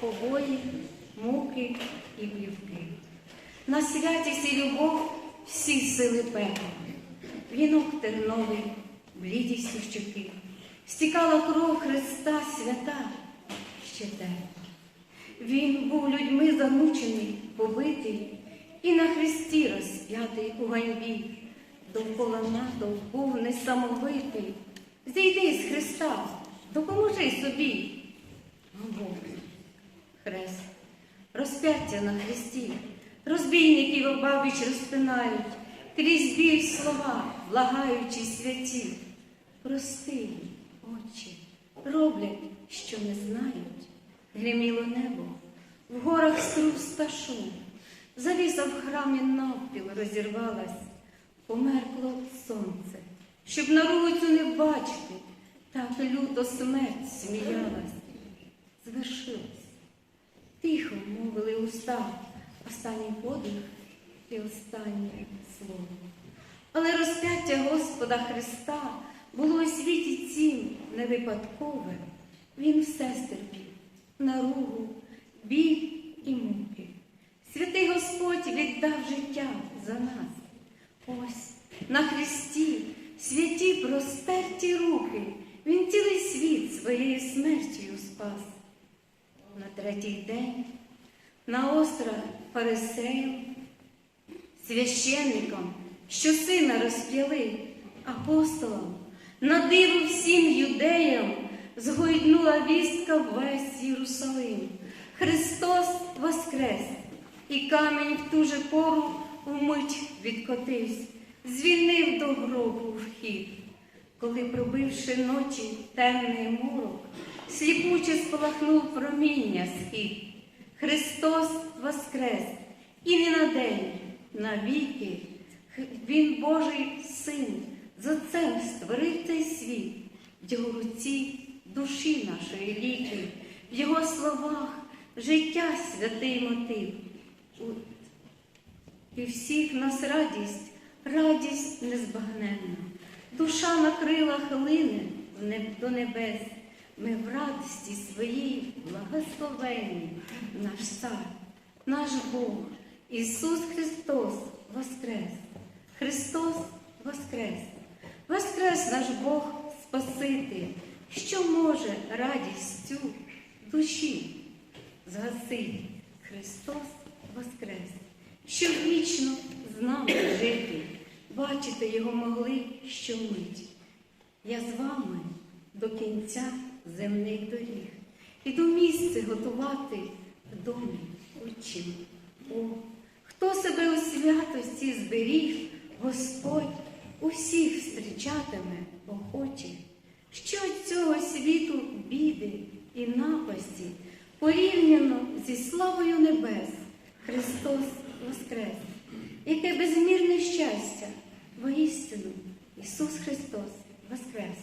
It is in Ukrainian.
побої, муки і плівки. На святість і любов всі сили пекла. Вінок терновий, блідістю щоки, стікала кров Христа свята ще тепла. Він був людьми замучений, побитий і на хресті розп'ятий у ганьбі. Довкола натовп був несамовитий. Зійди з Христа, допоможи собі. Хрест, розп'яття на хресті, розбійників обабіч розпинають, крізь біль слова, благаючи святі. Прости, очі, роблять, що не знають. Гриміло небо, в горах струс та шум. Завіса в храмі навпіл розірвалась, померкло сонце, щоб на вулицю не бачити, так люто смерть сміялась. Звершилось. Тихо мовили уста, останній подих і останнє слово. Але розп'яття Господа Христа було у світі цім не випадкове. Він все стерпів, наругу, біль і муки. Святий Господь віддав життя за нас. Ось на Христі святі простерті руки. Він цілий світ своєю смертю спас. Третій день на острах фарисеїв, священникам, що сина розп'яли, апостолам, на диво всім юдеям згойднула вістка весь Єрусалим. Христос воскрес, і камінь в ту же пору вмить відкотився, звільнив до гробу вхід. Коли, пробивши ночі темний морок, сліпуче спалахнув проміння схід. Христос воскрес, і не на день, навіки. Він Божий син, з Отцем створив цей світ, в його руці душі нашої ліки, в його словах життя святий мотив. І всіх нас радість, радість незбагненна. Душа на крилах лине до небес. Ми в радості своїй благословенні, наш цар, наш Бог, Ісус Христос воскрес. Христос воскрес. Воскрес наш Бог Спаситель, що може радість цю душі згасити. Христос воскрес, щоб вічно з нами жити, бачити його могли щомить. Я з вами до кінця земних доріг. Іду місце готувати в домі очі. О, хто себе у святості зберіг, Господь усіх зустрічатиме охоче. Що цього світу біди і напасті порівняно зі славою небес Христос Воскрес, яке безмірне щастя, воістину Ісус Христос Воскрес.